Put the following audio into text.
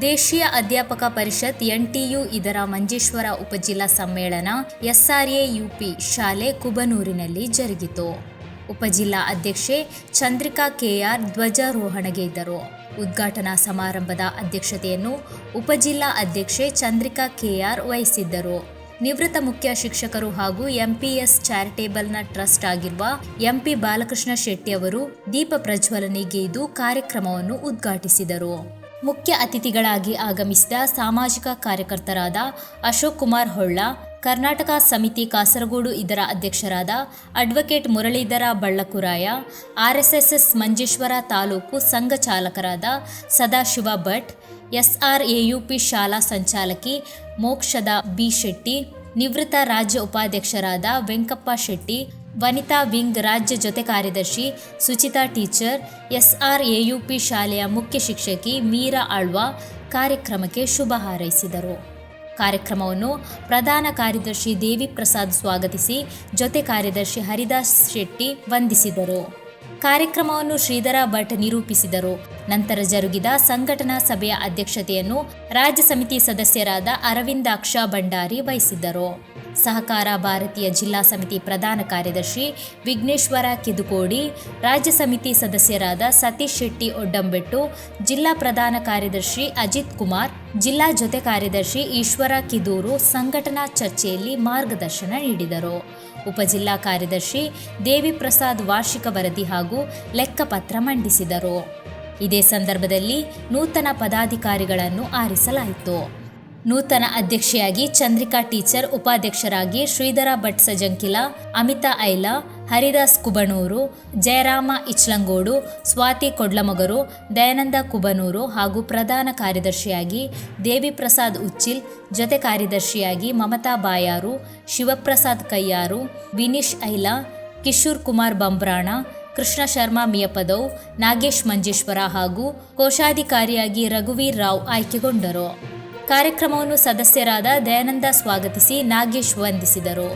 ದೇಶೀಯ ಅಧ್ಯಾಪಕ ಪರಿಷತ್ ಎನ್ಟಿಯು ಇದರ ಮಂಜೇಶ್ವರ ಉಪಜಿಲ್ಲಾ ಸಮ್ಮೇಳನ ಎಸ್ಆರ್ಎ ಯುಪಿ ಶಾಲೆ ಕುಬನೂರಿನಲ್ಲಿ ಜರುಗಿತು. ಉಪಜಿಲ್ಲಾ ಅಧ್ಯಕ್ಷೆ ಚಂದ್ರಿಕಾ ಕೆಆರ್ ಧ್ವಜಾರೋಹಣಗೆ ಇದ್ದರು. ಉದ್ಘಾಟನಾ ಸಮಾರಂಭದ ಅಧ್ಯಕ್ಷತೆಯನ್ನು ಉಪಜಿಲ್ಲಾ ಅಧ್ಯಕ್ಷೆ ಚಂದ್ರಿಕಾ ಕೆಆರ್ ವಹಿಸಿದ್ದರು. ನಿವೃತ್ತ ಮುಖ್ಯ ಶಿಕ್ಷಕರು ಹಾಗೂ ಎಂಪಿಎಸ್ ಚಾರಿಟೇಬಲ್ನ ಟ್ರಸ್ಟ್ ಆಗಿರುವ ಎಂಪಿ ಬಾಲಕೃಷ್ಣ ಶೆಟ್ಟಿ ಅವರು ದೀಪ ಪ್ರಜ್ವಲನೆಗೈದು ಕಾರ್ಯಕ್ರಮವನ್ನು ಉದ್ಘಾಟಿಸಿದರು. ಮುಖ್ಯ ಅತಿಥಿಗಳಾಗಿ ಆಗಮಿಸಿದ ಸಾಮಾಜಿಕ ಕಾರ್ಯಕರ್ತರಾದ ಅಶೋಕ್ ಕುಮಾರ್ ಹೊಳ್ಳ, ಕರ್ನಾಟಕ ಸಮಿತಿ ಕಾಸರಗೋಡು ಇದರ ಅಧ್ಯಕ್ಷರಾದ ಅಡ್ವೊಕೇಟ್ ಮುರಳೀಧರ ಬಳ್ಳಕುರಾಯ, ಆರ್ಎಸ್ಎಸ್ಎಸ್ ಮಂಜೇಶ್ವರ ತಾಲೂಕು ಸಂಘ ಚಾಲಕರಾದ ಸದಾಶಿವ ಭಟ್, ಎಸ್ಆರ್ಎಯುಪಿ ಶಾಲಾ ಸಂಚಾಲಕಿ ಮೋಕ್ಷದ ಬಿ ಶೆಟ್ಟಿ, ನಿವೃತ್ತ ರಾಜ್ಯ ಉಪಾಧ್ಯಕ್ಷರಾದ ವೆಂಕಪ್ಪ ಶೆಟ್ಟಿ ವನಿತಾ ವಿಂಗ್ ರಾಜ್ಯ ಜೊತೆ ಕಾರ್ಯದರ್ಶಿ ಸುಚಿತಾ ಟೀಚರ್, ಎಸ್ಆರ್ಎಯುಪಿ ಶಾಲೆಯ ಮುಖ್ಯ ಶಿಕ್ಷಕಿ ಮೀರಾ ಆಳ್ವಾ ಕಾರ್ಯಕ್ರಮಕ್ಕೆ ಶುಭ ಹಾರೈಸಿದರು. ಕಾರ್ಯಕ್ರಮವನ್ನು ಪ್ರಧಾನ ಕಾರ್ಯದರ್ಶಿ ದೇವಿ ಪ್ರಸಾದ್ ಸ್ವಾಗತಿಸಿ ಜೊತೆ ಕಾರ್ಯದರ್ಶಿ ಹರಿದಾಸ್ ಶೆಟ್ಟಿ ವಂದಿಸಿದರು. ಕಾರ್ಯಕ್ರಮವನ್ನು ಶ್ರೀಧರ ಭಟ್ ನಿರೂಪಿಸಿದರು. ನಂತರ ಜರುಗಿದ ಸಂಘಟನಾ ಸಭೆಯ ಅಧ್ಯಕ್ಷತೆಯನ್ನು ರಾಜ್ಯ ಸಮಿತಿ ಸದಸ್ಯರಾದ ಅರವಿಂದಾಕ್ಷ ಭಂಡಾರಿ ವಹಿಸಿದ್ದರು. ಸಹಕಾರ ಭಾರತೀಯ ಜಿಲ್ಲಾ ಸಮಿತಿ ಪ್ರಧಾನ ಕಾರ್ಯದರ್ಶಿ ವಿಘ್ನೇಶ್ವರ ಕಿದುಕೋಡಿ, ರಾಜ್ಯ ಸಮಿತಿ ಸದಸ್ಯರಾದ ಸತೀಶ್ ಶೆಟ್ಟಿ ಒಡ್ಡಂಬೆಟ್ಟು, ಜಿಲ್ಲಾ ಪ್ರಧಾನ ಕಾರ್ಯದರ್ಶಿ ಅಜಿತ್ ಕುಮಾರ್, ಜಿಲ್ಲಾ ಜೊತೆ ಕಾರ್ಯದರ್ಶಿ ಈಶ್ವರ ಕಿದೂರು ಸಂಘಟನಾ ಚರ್ಚೆಯಲ್ಲಿ ಮಾರ್ಗದರ್ಶನ ನೀಡಿದರು. ಉಪಜಿಲ್ಲಾ ಕಾರ್ಯದರ್ಶಿ ದೇವಿ ಪ್ರಸಾದ್ ವಾರ್ಷಿಕ ವರದಿ ಹಾಗೂ ಲೆಕ್ಕಪತ್ರ ಮಂಡಿಸಿದರು. ಇದೇ ಸಂದರ್ಭದಲ್ಲಿ ನೂತನ ಪದಾಧಿಕಾರಿಗಳನ್ನು ಆರಿಸಲಾಯಿತು. ನೂತನ ಅಧ್ಯಕ್ಷೆಯಾಗಿ ಚಂದ್ರಿಕಾ ಟೀಚರ್, ಉಪಾಧ್ಯಕ್ಷರಾಗಿ ಶ್ರೀಧರ ಭಟ್ ಸಜಂಕಿಲ, ಅಮಿತಾ ಐಲಾ, ಹರಿದಾಸ್ ಕುಬನೂರು, ಜಯರಾಮ ಇಚ್ಲಂಗೋಡು, ಸ್ವಾತಿ ಕೊಡ್ಲಮಗರು, ದಯಾನಂದ ಕುಬನೂರು ಹಾಗೂ ಪ್ರಧಾನ ಕಾರ್ಯದರ್ಶಿಯಾಗಿ ದೇವಿ ಪ್ರಸಾದ್ ಉಚ್ಚಿಲ್, ಜೊತೆ ಕಾರ್ಯದರ್ಶಿಯಾಗಿ ಮಮತಾ ಬಾಯಾರು, ಶಿವಪ್ರಸಾದ್ ಕಯ್ಯಾರು ವಿನೀಶ್ ಐಲಾ, ಕಿಶೋರ್ ಕುಮಾರ್ ಬಂಬ್ರಾಣ, ಕೃಷ್ಣ ಶರ್ಮಾ ಮಿಯಪದವ್ ನಾಗೇಶ್ ಮಂಜೇಶ್ವರ ಹಾಗೂ ಕೋಶಾಧಿಕಾರಿಯಾಗಿ ರಘುವೀರ್ ರಾವ್ ಆಯ್ಕೆಗೊಂಡರು. ಕಾರ್ಯಕ್ರಮವನ್ನು ಸದಸ್ಯರಾದ ದಯಾನಂದ ಸ್ವಾಗತಿಸಿ ನಾಗೇಶ್ ವಂದಿಸಿದರು.